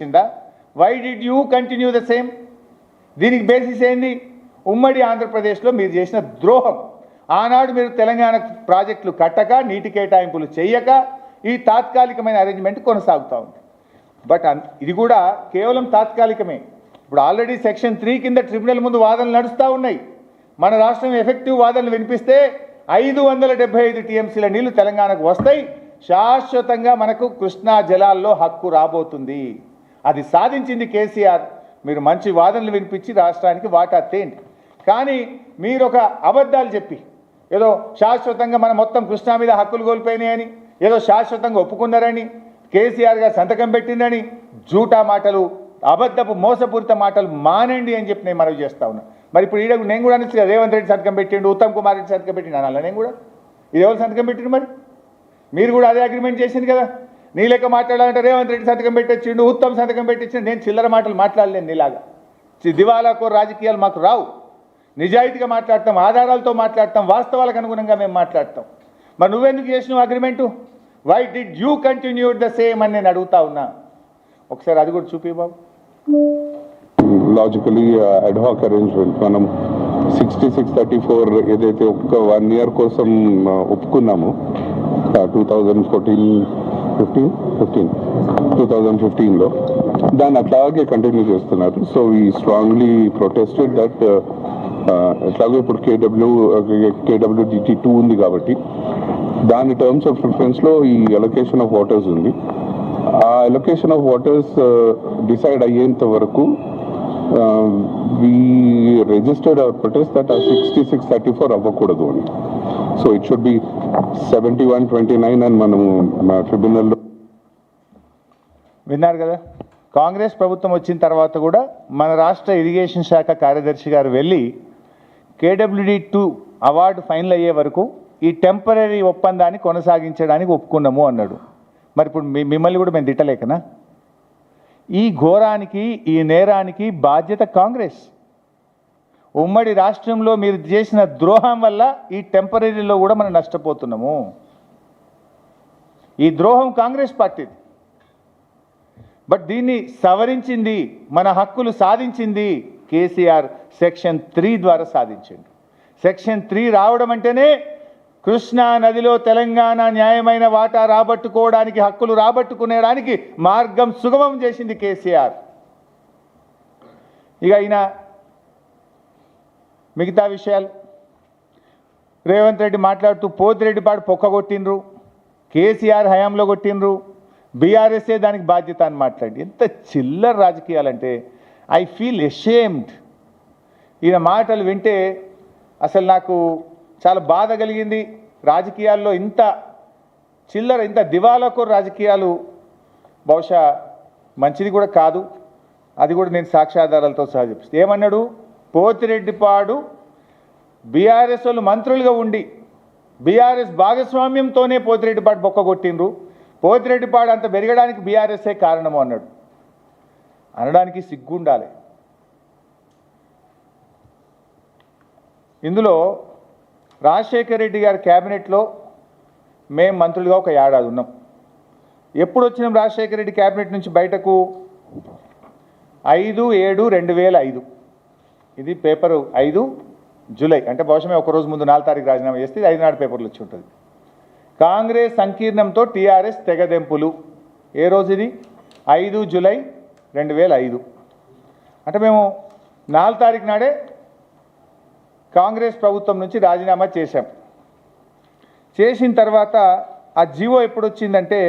కింద why did you continue the same దీనికి basis ఏంది? ఉమ్మడి ఆంధ్రప్రదేశ్లో మీరు చేసిన ద్రోహం. ఆనాడు మీరు తెలంగాణ ప్రాజెక్టులు కట్టక నీటి కేటాయింపులు చేయక ఈ తాత్కాలికమైన అరేంజ్మెంట్ కొనసాగుతూ ఉంది. బట్ ఇది కూడా కేవలం తాత్కాలికమే. ఇప్పుడు ఆల్రెడీ సెక్షన్ త్రీ కింద ట్రిబ్యునల్ ముందు వాదనలు నడుస్తూ ఉన్నాయి. మన రాష్ట్రం ఎఫెక్టివ్ వాదనలు వినిపిస్తే ఐదు వందల డెబ్బై ఐదు టీఎంసీల నీళ్ళు తెలంగాణకు వస్తాయి. శాశ్వతంగా మనకు కృష్ణా జలాల్లో హక్కు రాబోతుంది. అది సాధించింది కేసీఆర్. మీరు మంచి వాదనలు వినిపించి రాష్ట్రానికి వాటా తేండి కానీ మీరు ఒక అబద్ధాలు చెప్పి ఏదో శాశ్వతంగా మనం మొత్తం కృష్ణా మీద హక్కులు కోల్పోయినాయని ఏదో శాశ్వతంగా ఒప్పుకున్నారని కేసీఆర్ గారు సంతకం పెట్టిందని జూటా మాటలు అబద్ధపు మోసపూరిత మాటలు మానండి అని చెప్పి నేను మనవి చేస్తా ఉన్నా. మరి ఇప్పుడు ఈడ నేను కూడా అనొచ్చు రేవంత్ రెడ్డి సంతకం పెట్టిండు ఉత్తమ్ కుమార్ రెడ్డి సంతకం పెట్టిండు అనాలా నేను కూడా? ఇది ఎవరు సంతకం పెట్టిండు మరి? మీరు కూడా అదే అగ్రిమెంట్ చేసింది కదా. నీ లెక్క మాట్లాడాలంటే రేవంత్ రెడ్డి సంతకం పెట్టొచ్చిండు ఉత్తమ్ సంతకం పెట్టించిండు నేను చిల్లర మాటలు మాట్లాడలేను నీలాగా. దివాలాకో రాజకీయాలు మాకు రావు. నిజాయితీగా మాట్లాడతాం ఆధారాలతో మాట్లాడతాం వాస్తవాలకు అనుగుణంగా మేము మాట్లాడతాం మరి నువ్వెందుకు చేసినావు agreement? Why did you continue the same అని నేను అడుగుతా ఉన్నా. ఒకసారి అది కూడా చూపి బాబు. లాజికలీ అడ్హాక్ అరేంజ్మెంట్ మనం సిక్స్టీ సిక్స్ థర్టీ ఫోర్ ఏదైతే ఒక్క వన్ ఇయర్ కోసం ఒప్పుకున్నాము ఒప్పుకున్నామో two thousand fourteen fifteen fifteen two thousand ఫిఫ్టీన్లో దాన్ని అట్లాగే కంటిన్యూ చేస్తున్నారు. సో ఈ స్ట్రాంగ్లీ ప్రొటెస్టెడ్ దట్ ఎట్లాగో ఇప్పుడు కేడబ్ల్యూ కేడబ్ల్యూడిటి టూ ఉంది కాబట్టి. దాని టర్మ్స్ ఆఫ్ ప్రిఫరెన్స్లో ఈ ఎలొకేషన్ ఆఫ్ వాటర్స్ ఉంది. ఆ ఎలొకేషన్ ఆఫ్ వాటర్స్ డిసైడ్ అయ్యేంత వరకు we registered our protest that ఆ సిక్స్టీ సిక్స్ థర్టీ ఫోర్ అవ్వకూడదు అని. So it should be seventy one twenty nine అని మనము మా ట్రిబ్యునల్లో విన్నారు కదా? కాంగ్రెస్ ప్రభుత్వం వచ్చిన తర్వాత కూడా మన రాష్ట్ర ఇరిగేషన్ శాఖ కార్యదర్శి గారు వెళ్ళి కేడబ్ల్యూడి టూ అవార్డు ఫైనల్ అయ్యే వరకు ఈ టెంపరీ ఒప్పందాన్ని కొనసాగించడానికి ఒప్పుకున్నాము అన్నాడు. మరి ఇప్పుడు మీ మిమ్మల్ని కూడా మేము తిట్టలేకనా? ఈ ఘోరానికి ఈ నేరానికి బాధ్యత కాంగ్రెస్. ఉమ్మడి రాష్ట్రంలో మీరు చేసిన ద్రోహం వల్ల ఈ టెంపరీలో కూడా మనం నష్టపోతున్నాము. ఈ ద్రోహం కాంగ్రెస్ పార్టీది. బట్ దీన్ని సవరించింది మన హక్కులు సాధించింది కేసీఆర్ సెక్షన్ త్రీ ద్వారా సాధించండి. సెక్షన్ త్రీ రావడం అంటేనే కృష్ణా నదిలో తెలంగాణ న్యాయమైన వాటా రాబట్టుకోవడానికి హక్కులు రాబట్టుకునేడానికి మార్గం సుగమం చేసింది కేసీఆర్. ఇక అయినా మిగతా విషయాలు. రేవంత్ రెడ్డి మాట్లాడుతూ పోతిరెడ్డి పాడు పొక్క కొట్టిండ్రు. కేసీఆర్ హయాంలో కొట్టిండ్రు. బీఆర్ఎస్ఏ దానికి బాధ్యత అని మాట్లాడి. ఎంత చిల్లర రాజకీయాలంటే ఐ ఫీల్ ఎషేమ్డ్ ఈయన మాటలు వింటే అసలు నాకు చాలా బాధ కలిగింది. రాజకీయాల్లో ఇంత చిల్లర ఇంత దివాలకు రాజకీయాలు బహుశా మంచిది కూడా కాదు. అది కూడా నేను సాక్ష్యాధారాలతో సహా చెప్పిస్తాను ఏమన్నాడు? పోతిరెడ్డిపాడు బీఆర్ఎస్ వాళ్ళు మంత్రులుగా ఉండి బీఆర్ఎస్ భాగస్వామ్యంతోనే పోతిరెడ్డిపాడు బొక్క కొట్టిండ్రు. పోతిరెడ్డిపాడు అంత పెరగడానికి బీఆర్ఎస్ఏ కారణము అన్నాడు. అనడానికి సిగ్గుండాలి. ఇందులో రాజశేఖర రెడ్డి గారి క్యాబినెట్లో మేము మంత్రులుగా ఒక ఏడాది ఉన్నాం. ఎప్పుడు వచ్చినాం రాజశేఖర రెడ్డి క్యాబినెట్ నుంచి బయటకు? ఐదు ఏడు రెండు వేల ఐదు. ఇది పేపరు ఐదు జూలై అంటే బహుశా ఒక రోజు ముందు నాలుగు తారీఖు రాజీనామా చేస్తే ఐదు నాడు పేపర్లు వచ్చి ఉంటుంది. కాంగ్రెస్ సంకీర్ణంతో టీఆర్ఎస్ తెగదెంపులు. ఏ రోజు ఇది? ఐదు జూలై రెండు వేల ఐదు. అంటే మేము నాలుగు తారీఖు నాడే కాంగ్రెస్ ప్రభుత్వం నుంచి రాజీనామా చేశాం. చేసిన తర్వాత ఆ జీవో ఎప్పుడు వచ్చిందంటే